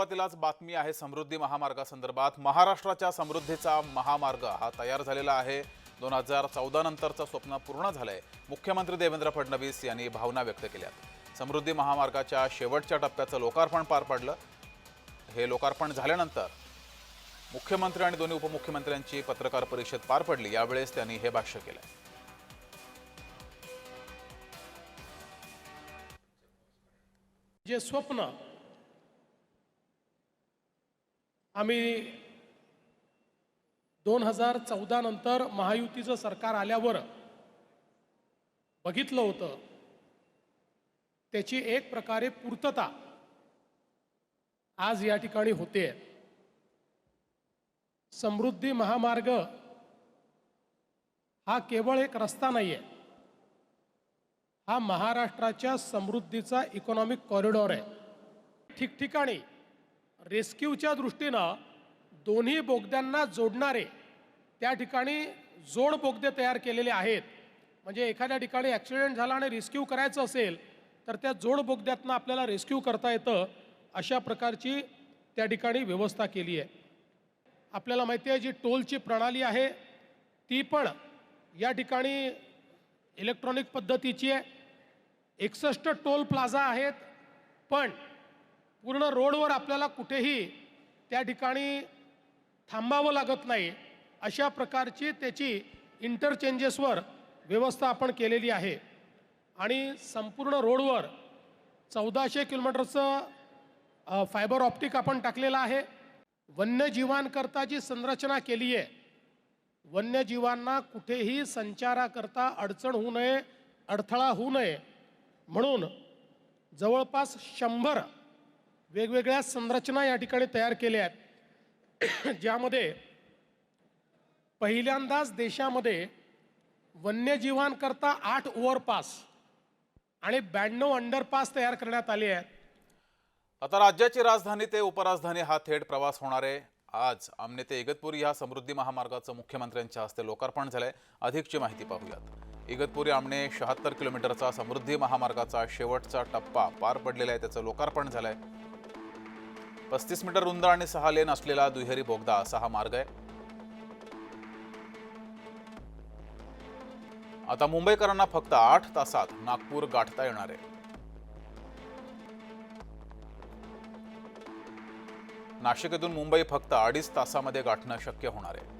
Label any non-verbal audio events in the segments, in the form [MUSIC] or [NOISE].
सुरुवातीलाच बातमी आहे समृद्धी महामार्गासंदर्भात. महाराष्ट्राच्या समृद्धीचा महामार्ग हा तयार झालेला आहे. दोन हजार चौदा नंतरचं स्वप्न पूर्ण झालंय. मुख्यमंत्री देवेंद्र फडणवीस यांनी भावना व्यक्त केल्यात. समृद्धी महामार्गाच्या शेवटच्या टप्प्याचं लोकार्पण पार पडलं. हे लोकार्पण झाल्यानंतर मुख्यमंत्री आणि दोन्ही उपमुख्यमंत्र्यांची पत्रकार परिषद पार पडली. यावेळेस त्यांनी हे भाष्य केलं जे स्वप्न आम्ही दोन हजार चौदा नंतर महायुतीचं सरकार आल्यावर बघितलं होतं. त्याची एक प्रकारे पूर्तता आज या ठिकाणी होते. समृद्धी महामार्ग हा केवळ एक रस्ता नाही आहे हा महाराष्ट्राच्या समृद्धीचा इकॉनॉमिक कॉरिडॉर आहे. ठिकठिकाणी रेस्क्यूच्या दृष्टीनं दोन्ही बोगद्यांना जोडणारे त्या ठिकाणी जोड बोगदे तयार केलेले आहेत. म्हणजे एखाद्या ठिकाणी ॲक्सिडेंट झाला आणि रेस्क्यू करायचं असेल तर त्या जोड बोगद्यातनं आपल्याला रेस्क्यू करता येतं अशा प्रकारची त्या ठिकाणी व्यवस्था केली आहे. आपल्याला माहिती आहे जी टोलची प्रणाली आहे ती पण या ठिकाणी इलेक्ट्रॉनिक पद्धतीची आहे. एकसष्ट टोल प्लाझा आहेत पण पूर्ण रोडवर आपल्याला कुठेही त्या ठिकाणी थांबावं लागत नाही अशा प्रकारची त्याची इंटरचेंजेसवर व्यवस्था आपण केलेली आहे. आणि संपूर्ण रोडवर चौदाशे किलोमीटरचं फायबर ऑप्टिक आपण टाकलेलं आहे. वन्यजीवांकरता जी संरचना केली आहे वन्यजीवांना कुठेही संचाराकरता अडचण होऊ नये अडथळा होऊ नये. म्हणून जवळपास शंभर वेगवेगळ्या संरचना या ठिकाणी तयार केल्या आहेत. [COUGHS] ज्यामध्ये पहिल्यांदाच देशामध्ये वन्यजीवांकरता आठ ओव्हरपास आणि ब्याण्णव अंडरपास तयार करण्यात आले आहेत. आता राज्याची राजधानी ते उपराजधानी हा थेट प्रवास होणार आहे. आज आमने ते इगतपुरी ह्या समृद्धी महामार्गाचं मुख्यमंत्र्यांच्या हस्ते लोकार्पण झालंय. अधिकची माहिती पाहूयात. इगतपुरी आमने शहात्तर किलोमीटरचा समृद्धी महामार्गाचा शेवटचा टप्पा पार पडलेला आहे. त्याचं लोकार्पण झालंय. पस्तीस मीटर रुंद आणि सहा लेन असलेला दुहेरी बोगदा असा हा मार्ग आहे. आता मुंबईकरांना फक्त आठ तासात नागपूर गाठता येणार आहे. नाशिक येथून मुंबई फक्त अडीच तासामध्ये गाठणं शक्य होणार आहे.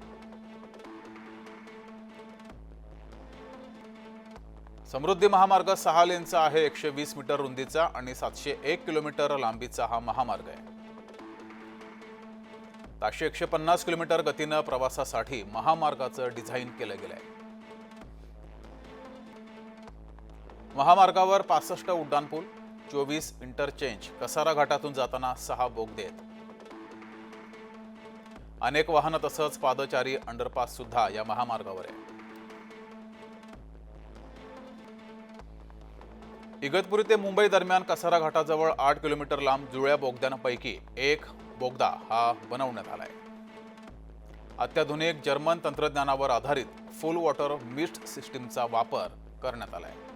समृद्धी महामार्ग सहा लेनचा आहे एकशे वीस मीटर रुंदीचा आणि सातशे एक किलोमीटर लांबीचा हा महामार्ग आहे. ताशे एकशे पन्नास किलोमीटर गतीनं प्रवासासाठी महामार्गाचं डिझाईन केलं गेलंय. महामार्गावर पासष्ट उड्डाणपूल चोवीस इंटरचेंज कसारा घाटातून जाताना सहा बोगदे आहेत. अनेक वाहनं तसंच पादचारी अंडरपास सुद्धा या महामार्गावर आहे इगतपुरी ते मुंबई दरम्यान कसारा घाटाजवळ आठ किलोमीटर लांब जुळ्या बोगद्यांपैकी एक बोगदा हा बनवण्यात आला आहे अत्याधुनिक जर्मन तंत्रज्ञानावर आधारित फुल वॉटर मिस्ट सिस्टीमचा वापर करण्यात आला आहे